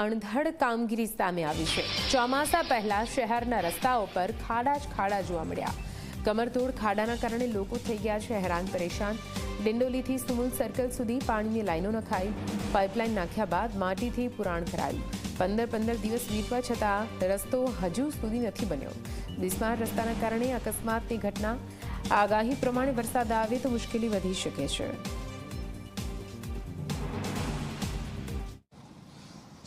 અણધડ કામગીરી સામે આવી છે. ચોમાસા પહેલા શહેરના રસ્તાઓ પર ખાડા જ ખાડા જોવા મળ્યા. કમરતોડ ખાડાના કારણે લોકો થઈ ગયા છે હેરાન પરેશાન. ડિંડોલીથી સુમુલ સર્કલ સુધી પાણીની લાઈનો નખાઈ. પાઇપલાઇન નાખ્યા બાદ માટીથી પુરાણ કરાયું. પંદર પંદર દિવસ વીતવા છતાં રસ્તો હજુ સુધી નથી બન્યો. બિસ્માર રસ્તાના કારણે અકસ્માતની ઘટના. આગાહી પ્રમાણે વરસાદ આવે તો મુશ્કેલી વધી શકે છે.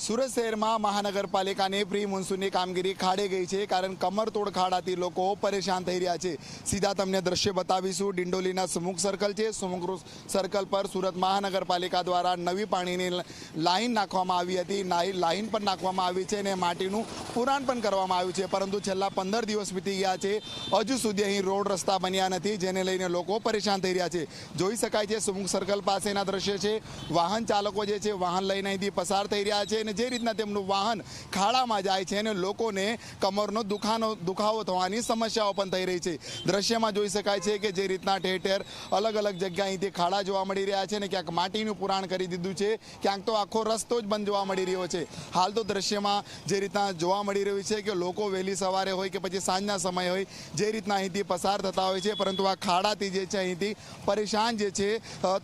સુરત શહેરમાં મહાનગરપાલિકાની પ્રી મોન્સૂનની કામગીરી ખાડે ગઈ છે કારણ કમરતોડ ખાડાથી લોકો પરેશાન થઈ રહ્યા છે. સીધા તમને દ્રશ્ય બતાવીશું. ડિંડોલીના સુમુખ સર્કલ છે. સુમુખ સર્કલ પર સુરત મહાનગરપાલિકા દ્વારા નવી પાણીની લાઇન નાખવામાં આવી હતી. લાઇન પણ નાખવામાં આવી છે અને માટીનું પુરાણ પણ કરવામાં આવ્યું છે. પરંતુ છેલ્લા પંદર દિવસ વીતી ગયા છે. હજુ સુધી અહીં રોડ રસ્તા બન્યા નથી, જેને લઈને લોકો પરેશાન થઈ રહ્યા છે. જોઈ શકાય છે, સુમુખ સર્કલ પાસેના દ્રશ્ય છે. વાહન ચાલકો જે છે, વાહન લઈને અહીંથી પસાર થઈ રહ્યા છે અને જે રીતના તેમનું વાહન ખાડામાં જાય છે અને લોકોને કમરનો દુખાનો, દુખાવો થવાની સમસ્યાઓ પણ થઈ રહી છે. દ્રશ્યમાં જોઈ શકાય છે કે જે રીતના ઠેર ઠેર અલગ અલગ જગ્યા અહીંથી ખાડા જોવા મળી રહ્યા છે અને ક્યાંક માટીનું પુરાણ કરી દીધું છે, ક્યાંક તો આખો રસ્તો જ બંધ જોવા મળી રહ્યો છે. હાલ તો દ્રશ્યમાં જે રીતના જોવા મળી રહ્યું છે કે લોકો વહેલી સવારે હોય કે પછી સાંજના સમય હોય જે રીતના અહીંથી પસાર થતા હોય છે, પરંતુ આ ખાડાથી જે છે અહીંથી પરેશાન જે છે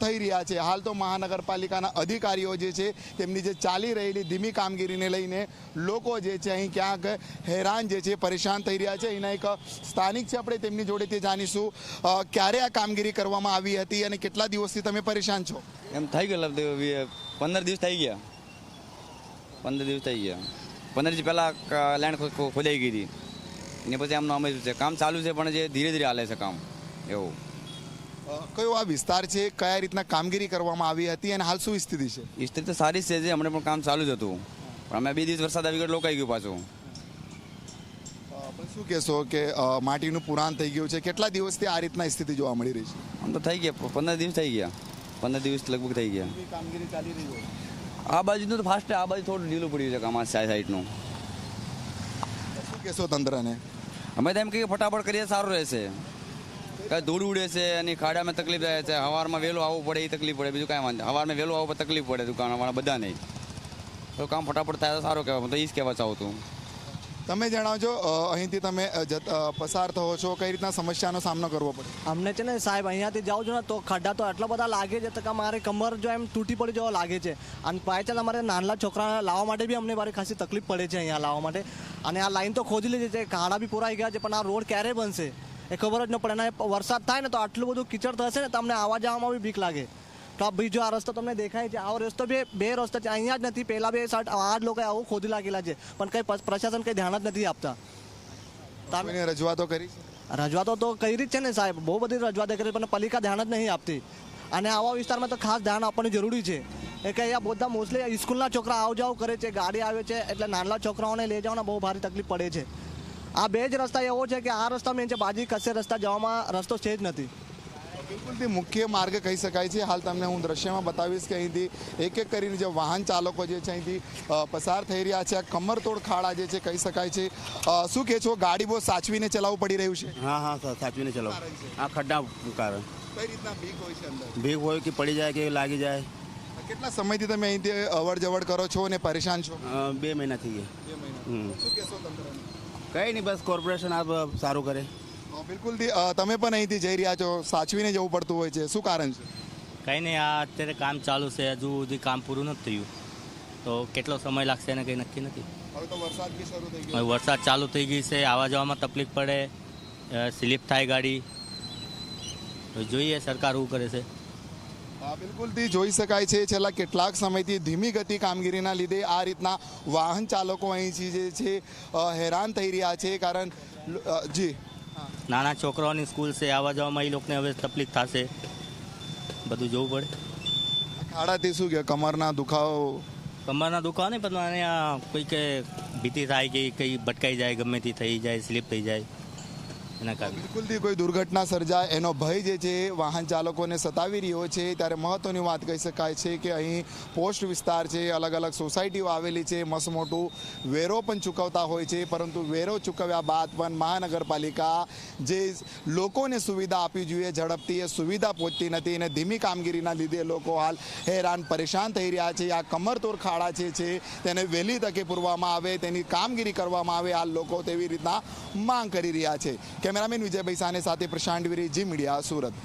થઈ રહ્યા છે. હાલ તો મહાનગરપાલિકાના અધિકારીઓ જે છે તેમની જે ચાલી રહેલી ધીમી કામગીરીને લઈને લોકો જે છે અહીં ક્યાંક હેરાન જે છે, પરેશાન થઈ રહ્યા છે. અહીંના એક સ્થાનિક છે આપણે તેમની જોડેથી જાણીશું. ક્યારે આ કામગીરી કરવામાં આવી હતી અને કેટલા દિવસથી તમે પરેશાન છો? એમ થઈ ગયેલા પંદર દિવસ થઈ ગયા. પંદર દિવસ થઈ ગયા. પંદર દિવસ પહેલાં લેન્ડ ખોદાઈ ગઈ હતી. ને પછી આમનું અમે છે, કામ ચાલુ છે, પણ જે ધીરે ધીરે હાલે છે કામ. એવું. કયો આ વિસ્તાર છે કયા રીતના કામગીરી કરવામાં આવી હતી અને હાલ શું સ્થિતિ છે? સ્થિતિ તો સારી છે જે હમણાં પણ કામ ચાલુ જ હતું. પણ અમે બે દિવસ વરસાદ આવી ગયો લોકાઈ ગયું પાછું. શું કહેશો કે માટીનું પુરાણ થઈ ગયું છે કેટલા દિવસથી આ રીતના સ્થિતિ જોવા મળી રહી છે? આમ તો થઈ ગયા પંદર દિવસ થઈ ગયા. પંદર દિવસ લગભગ થઈ ગયા. કામગીરી ચાલી રહી હોય. આ બાજુનું તો ફાસ્ટ આ બાજુ થોડું ઢીલું પડ્યું છે કામ આ સાઈડનું શું કહેશો તંત્રને? અમે તો એમ કહીએ કે ફટાફટ કરીએ સારું રહેશે. ધૂળ ઉડે છે અને ખાડામાં તકલીફ રહે છે. હવારમાં વહેલું આવવું પડે એ તકલીફ પડે. બીજું કાંઈ વાંધો હવારમાં વહેલું આવવું પડે તકલીફ પડે દુકાનવાળા બધાને. તો કામ ફટાફટ થાય તો સારું કહેવાય. તો એ જ કહેવા ચાહું છું. તમે જણાવજો અહીંથી તમે પસાર થો છો. કઈ રીતના સમસ્યાનો સામનો કરવો પડે? અમને છે ને સાહેબ અહીંયાથી જાઉં છું ને તો ખાડા તો એટલા બધા લાગે છે. તો કે મારે કમર જો એમ તૂટી પડી જવા લાગે છે. અને પાછળ અમારે નાના છોકરાને લાવવા માટે બી અમને મારી ખાસી તકલીફ પડે છે અહીંયા લાવવા માટે. અને આ લાઈન તો ખોદી લીધી છે. ખાડા બી પૂરાઈ ગયા છે પણ આ રોડ ક્યારે બનશે? એ ખબર જ ન પડે. અને વરસાદ થાય ને તો આટલું બધું કીચડ થશે ને તમને આવવા જવામાં બી બીક લાગે. તો આ બીજો આ રસ્તો તમને દેખાય છે. આવો રસ્તો બે બે રસ્તા છે. અહીંયા જ નથી. પહેલાં બે સાઈડ આ જ લોકોએ આવું ખોદી લાગેલા છે. પણ કંઈ પ્રશાસન કંઈ ધ્યાન જ નથી આપતા. તમે રજૂઆતો કરી રજૂઆતો તો કરી જ છે ને સાહેબ. બહુ બધી રજૂઆતો કરી પણ પાલિકા ધ્યાન જ નહીં આપતી. અને આવા વિસ્તારમાં તો ખાસ ધ્યાન આપવાની જરૂરી છે. એ કે અહીંયા બધા મોસ્ટલી સ્કૂલના છોકરા આવ જાવ કરે છે ગાડી આવે છે એટલે નાના છોકરાઓને લઈ જવાના બહુ ભારે તકલીફ પડે છે. આ બે જ રસ્તા એવો છે કે આ રસ્તા મેં છે બાજી કશે રસ્તા જવામાં રસ્તો છે જ નથી. બિલકુલ મુખ્ય માર્ગ કહી શકાય છે. હાલ તમને હું દ્રશ્યમાં બતાવીશ કે અહીંથી એક એક કરીને જે વાહન ચાલકો જે છે અહીંથી પસાર થઈ રહ્યા છે. આ કમરતોડ ખાડા જે છે કહી શકાય છે. શું કહે છો? ગાડી બહુ સાચવીને ચલાવવું પડી રહ્યું છે? હા હા સાચવીને ચલાવો. આ ખડ્ડા કારણ કઈ રીતના ભીખ હોય છે ભીખ હોય કે પડી જાય કે લાગી જાય. કેટલા સમયથી તમે અહીંથી અવર જવર કરો છો અને પરેશાન છો? બે મહિના થઈ ગયા બે મહિના. શું કહેશો તંત્રને કંઈ નહીં બસ કોર્પોરેશન આ સારું કરે. બિલકુલ તમે પણ અહીંથી જઈ રહ્યા છો સાચવીને જવું પડતું હોય છે. શું કારણ છે? કંઈ નહીં આ અત્યારે કામ ચાલુ છે. હજુ સુધી કામ પૂરું નથી થયું. તો કેટલો સમય લાગશે એને કંઈ નક્કી નથી? હવે તો વરસાદ બી શરૂ થઈ હવે વરસાદ ચાલુ થઈ ગઈ છે. આવવા જવામાં તકલીફ પડે. સ્લીપ થાય ગાડી. તો જોઈએ સરકાર શું કરે છે. બિલકુલથી જોઈ શકાય છે. છેલ્લા કેટલાક સમયથી ધીમી ગતિ કામગીરીના લીધે આ રીતના વાહન ચાલકો અહીંથી જે છે હેરાન થઈ રહ્યા છે. કારણ જી. નાના છોકરાઓની સ્કૂલ છે આવવા જવામાં એ લોકોને હવે તકલીફ થશે. બધું જોવું પડે. ખાડાથી શું કે કમરના દુખાવો? કમરના દુખાવો નહીં પણ મને આ કોઈ કે ભીતી થાય કે કંઈ ભટકાઈ જાય ગમે તે થઈ જાય સ્લીપ થઈ જાય. બિલકુલથી કોઈ દુર્ઘટના સર્જાય એનો ભય જે છે વાહન ચાલકોને સતાવી રહ્યો છે, ત્યારે મહત્વની વાત કહી શકાય છે કે અહીં પોસ્ટ વિસ્તાર છે, અલગ અલગ સોસાયટીઓ આવેલી છે મસ્ત મોટું વેરો પણ ચૂકવતા હોય છે, પરંતુ વેરો ચૂકવ્યા બાદ પણ મહાનગરપાલિકા જે લોકોને સુવિધા આપવી જોઈએ, ઝડપથી એ સુવિધા પહોંચતી નથી અને ધીમી કામગીરીના લીધે લોકો હાલ હેરાન પરેશાન થઈ રહ્યા છે. આ કમરતોડ ખાડા છે છે તેને વહેલી તકે પૂરવામાં આવે, તેની કામગીરી કરવામાં આવે, હાલ લોકો તેવી રીતના માંગ કરી રહ્યા છે. કેમેરામેન વિજયભાઈ સાને સાથે પ્રશાંત વિરે જી મીડિયા સુરત.